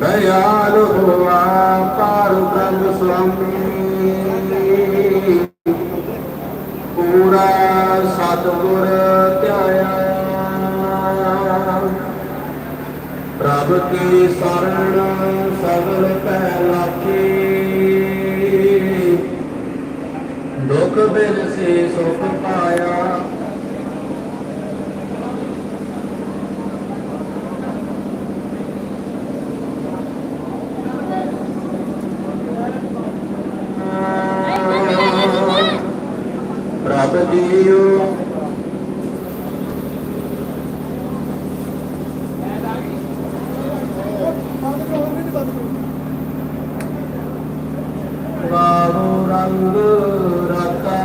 ਦਇਆਲ ਹੋਆ ਪਰ ਬ੍ਰਹਮ ਸੁਆਮੀ। ਪੂਰਾ ਸਤਿਗੁਰ ਧਿਆਇਆ। ਪ੍ਰਭ ਕੀ ਸਰਣ ਸਗਲ ਪੈ ਲਾਖੀ। ਦੁਖ ਬਿਨ ਸੇ ਸੁਖ ਪਾਇਆ ਪ੍ਰਭ ਜੀਓ ਗਾਹੋ ਰੰਗ ਰਤਾ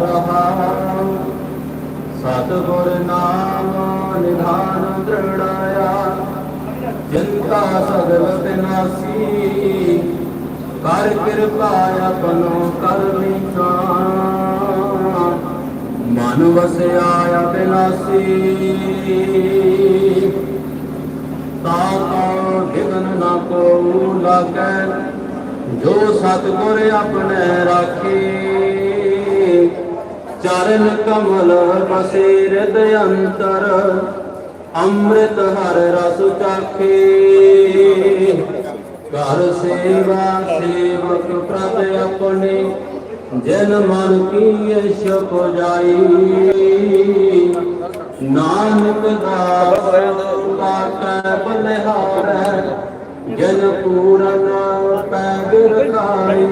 ਰਹਾ। ਸਤਿਗੁਰ ਨਾਮ ਨਿਧਾਨ ਦ੍ਰਿੜਾਇਆ। ਚਿੰਤਾ ਸਗਲ ਬਿਨਾਸੀ। ਕਰ ਕਿਰਪਾ ਆਪਨੋ ਕਰ ਵਿਚਾਰ ਮਨ ਵਸਿਆ ਅਬਿਨਾਸੀ ਤਾਕਾ ਵਿਗਨ ਨਾ ਕੋ ਲਾਗੈ। ਜੋ ਸਤਿਗੁਰ ਆਪਣੇ ਰਾਖੇ, ਚਰਨ ਕਮਲ ਬਸੇ ਹਿਰਦਿ ਅੰਤਰ, ਅੰਮ੍ਰਿਤ ਹਰ ਰਸ ਚਾਖੇ। ਕਰ ਸੇਵਾ, ਸੇਵਕ ਪ੍ਰਭ ਆਪਣੇ, ਜਨ ਮਨ ਕੀ ਇਸ਼ਕ ਜਾਈ ਨਾਨਕ ਦਾਸ ਕਾਟੈ ਬਲਿਹਾਰੈ ਜਨ ਪੂਰਨ ਪੈਗਰ ਖਾਈ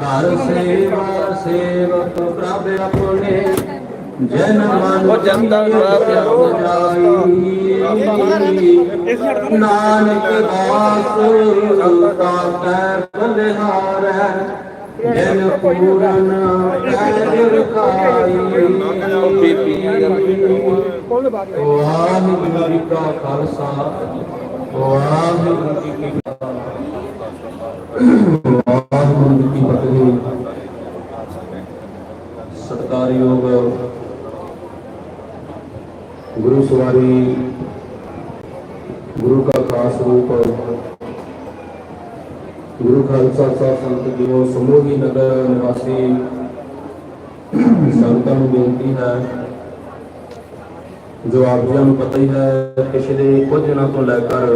ਘਰ ਸੇਵਾ ਸੇਵਕ ਪ੍ਰਭ ਆਪਣੇ ਜਨ ਮਨ ਉਹ ਜਨਤਾ ਨੂੰ ਜਾਈ। ਨਾਨਕ ਦਾਸ ਕਾਟੈ ਬਲਿਹਾਰੈ ਜਨ ਪੂਰਨ ਪੈਗਰ ਖਾਈ ਵਾਹਿਗੁਰੂ ਜੀ ਕਾ ਖਾਲਸਾ। ਵਾਹਿਗੁਰੂ ਜੀ ਕੀ ਵਾਹਿਗੁਰੂ ਜੀ ਕੀ ਫਤਿਹ ਸਤਿਕਾਰਯੋਗ ਗੁਰੂ ਸਵਾਰੀ, ਗੁਰੂ ਕਾ ਖਾਸ ਰੂਪ, ਗੁਰੂ ਖਾਲਸਾ ਸਾਹਿਬ ਸੰਤ ਜੀਓ, ਸਮੂਹੀ ਨਗਰ ਨਿਵਾਸੀ ਸੰਤਾਂ ਨੂੰ ਬੇਨਤੀ ਹੈ ਜੋ ਆਪ ਜੀ ਨੂੰ ਪਤਾ ਹੀ ਹੈ, ਪਿਛਲੇ ਕੁਝ ਦਿਨਾਂ ਤੋਂ ਲੈ ਕਰ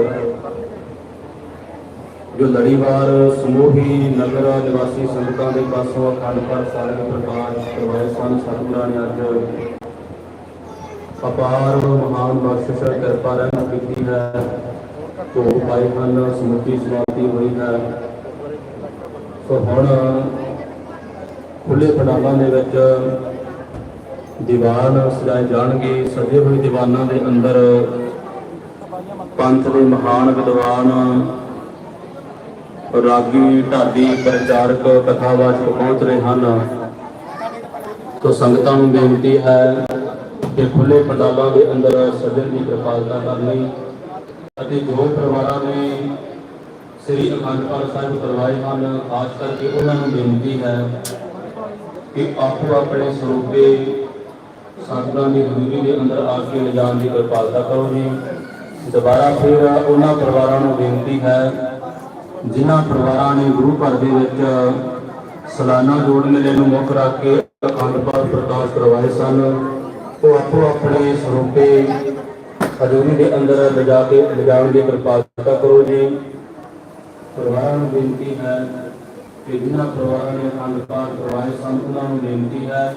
ਜੋ ਲੜੀਵਾਰ ਸਮੂਹੀ ਨਗਰ ਨਿਵਾਸੀ ਸੰਗਤਾਂ ਦੇ ਪਾਸੋਂ ਅਖੰਡ ਪਾਠ ਸਾਹਿਬ ਪ੍ਰਕਾਸ਼ ਕਰਵਾਏ ਸਨ। ਸਤਿਗੁਰਾਂ ਨੇ ਅੱਜ ਅਪਾਰ ਮਹਾਨ ਬਖਸ਼ਿਸ਼ ਕਿਰਪਾ ਰਹਿਣ ਕੀਤੀ ਹੈ। ਭੋਗ ਪਾਏ ਹਨ, ਸਮੁੱਚੀ ਸਮਾਪਤੀ ਹੋਈ ਹੈ। ਸੋ ਹੁਣ ਖੁੱਲੇ ਪੰਡਾਲਾਂ ਦੇ ਵਿੱਚ ਦੀਵਾਨ ਸਜਾਏ ਜਾਣਗੇ। ਸਜੇ ਹੋਏ ਦੀਵਾਨਾਂ ਦੇ ਅੰਦਰ ਪੰਥ ਦੇ ਮਹਾਨ ਵਿਦਵਾਨ, ਰਾਗੀ, ਢਾਡੀ, ਪ੍ਰਚਾਰਕ, ਕਥਾਵਾਚਕ ਪਹੁੰਚ ਰਹੇ ਹਨ। ਤੋ ਸੰਗਤਾਂ ਨੂੰ ਬੇਨਤੀ ਹੈ ਕਿ ਖੁੱਲੇ ਪੰਡਾਲਾਂ ਦੇ ਅੰਦਰ ਸਜਣ ਦੀ ਕਿਰਪਾਲਤਾ ਕਰਨੀ ਅਤੇ ਜੋ ਪਰਿਵਾਰਾਂ ਨੇ ਸ੍ਰੀ ਅਖੰਡ ਪਾਠ ਸਾਹਿਬ ਕਰਵਾਏ ਹਨ। ਖਾਸ ਕਰਕੇ ਉਹਨਾਂ ਨੂੰ ਬੇਨਤੀ ਹੈ ਕਿ ਆਪੋ ਆਪਣੇ ਸਰੂਪੇ ਸਾਧਨਾ ਦੀ ਹਜ਼ੂਰੀ ਦੇ ਅੰਦਰ ਆ ਕੇ ਲਿਜਾਣ ਦੀ ਕਿਰਪਾਲਤਾ ਕਰੋ ਜੀ। ਦੁਬਾਰਾ ਫਿਰ ਉਹਨਾਂ ਪਰਿਵਾਰਾਂ ਨੂੰ ਬੇਨਤੀ ਹੈ, ਜਿਨ੍ਹਾਂ ਪਰਿਵਾਰਾਂ ਨੇ ਗੁਰੂ ਘਰ ਦੇ ਵਿੱਚ ਸਾਲਾਨਾ ਜੋੜ ਮੇਲੇ ਨੂੰ ਮੁੱਖ ਰੱਖ ਕੇ ਅਖੰਡ ਪਾਠ ਪ੍ਰਕਾਸ਼ ਕਰਵਾਏ ਸਨ, ਉਹ ਆਪੋ ਆਪਣੇ ਸਰੂਪੇ ਹਜ਼ੂਰੀ ਦੇ ਅੰਦਰ ਲਿਜਾ ਕੇ, ਲਿਜਾਣ ਦੀ ਕਿਰਪਾਲਤਾ ਕਰੋ ਜੀ। ਪਰਿਵਾਰਾਂ ਨੂੰ ਬੇਨਤੀ ਹੈ ਕਿ ਜਿਨ੍ਹਾਂ ਪਰਿਵਾਰਾਂ ਨੇ ਅਖੰਡ ਪਾਠ ਕਰਵਾਏ ਸਨ, ਉਹਨਾਂ ਨੂੰ ਬੇਨਤੀ ਹੈ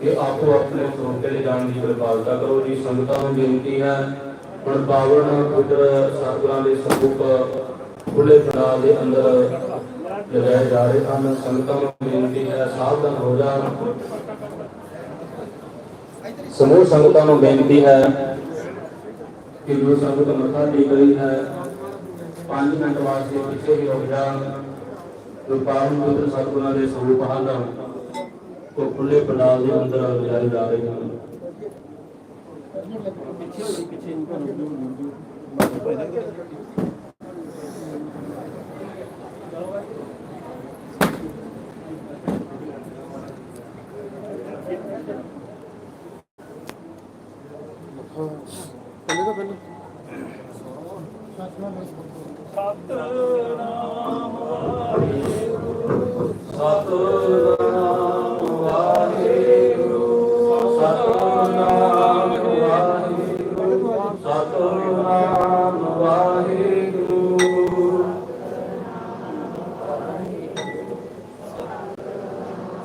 ਕਿ ਆਪੋ ਆਪਣੇ ਸਰੂਪੇ ਲਿਜਾਣ ਦੀ ਕਿਰਪਾਲਤਾ ਕਰੋ ਜੀ। ਸੰਗਤਾਂ ਨੂੰ ਬੇਨਤੀ ਹੈ, ਹੁਣ ਪਾਵਨ ਪੁੱਤਰ ਸਤਿਗੁਰਾਂ ਦੇ ਸਰੂਪ ਖੁੱਲੇ ਪੰਡਾਲ ਦੇ ਅੰਦਰ ਲਗਾਏ ਜਾ ਰਹੇ ਹਨ। ਸੰਗਤਾਂ ਨੂੰ ਬੇਨਤੀ ਹੈ, ਸਾਵਧਾਨ ਹੋ ਜਾਣ ਸਮੂਹ ਸੰਗਤਾਂ ਨੂੰ ਬੇਨਤੀ ਹੈ ਕਿ ਜੋ ਸੰਗਤ ਮੱਥਾ ਟੇਕ ਰਹੀ ਹੈ। 5 ਮਿੰਟ ਵਾਸਤੇ ਪਿੱਛੇ ਹੀ ਹੋ ਜਾਣ। ਜੋ ਪਾਵਨ ਪੁੱਤਰ ਸਤਿਗੁਰਾਂ ਦੇ ਸਰੂਪ ਹਨ। ਉਹ ਖੁੱਲੇ ਪੰਡਾਲ ਦੇ ਅੰਦਰ ਵਿਚਾਰੇ ਜਾ ਰਹੇ ਹਨ ਸਤਨਾਮ ਵਾਹਿਗੁਰੂ। ਸਤਨਾਮ Santo.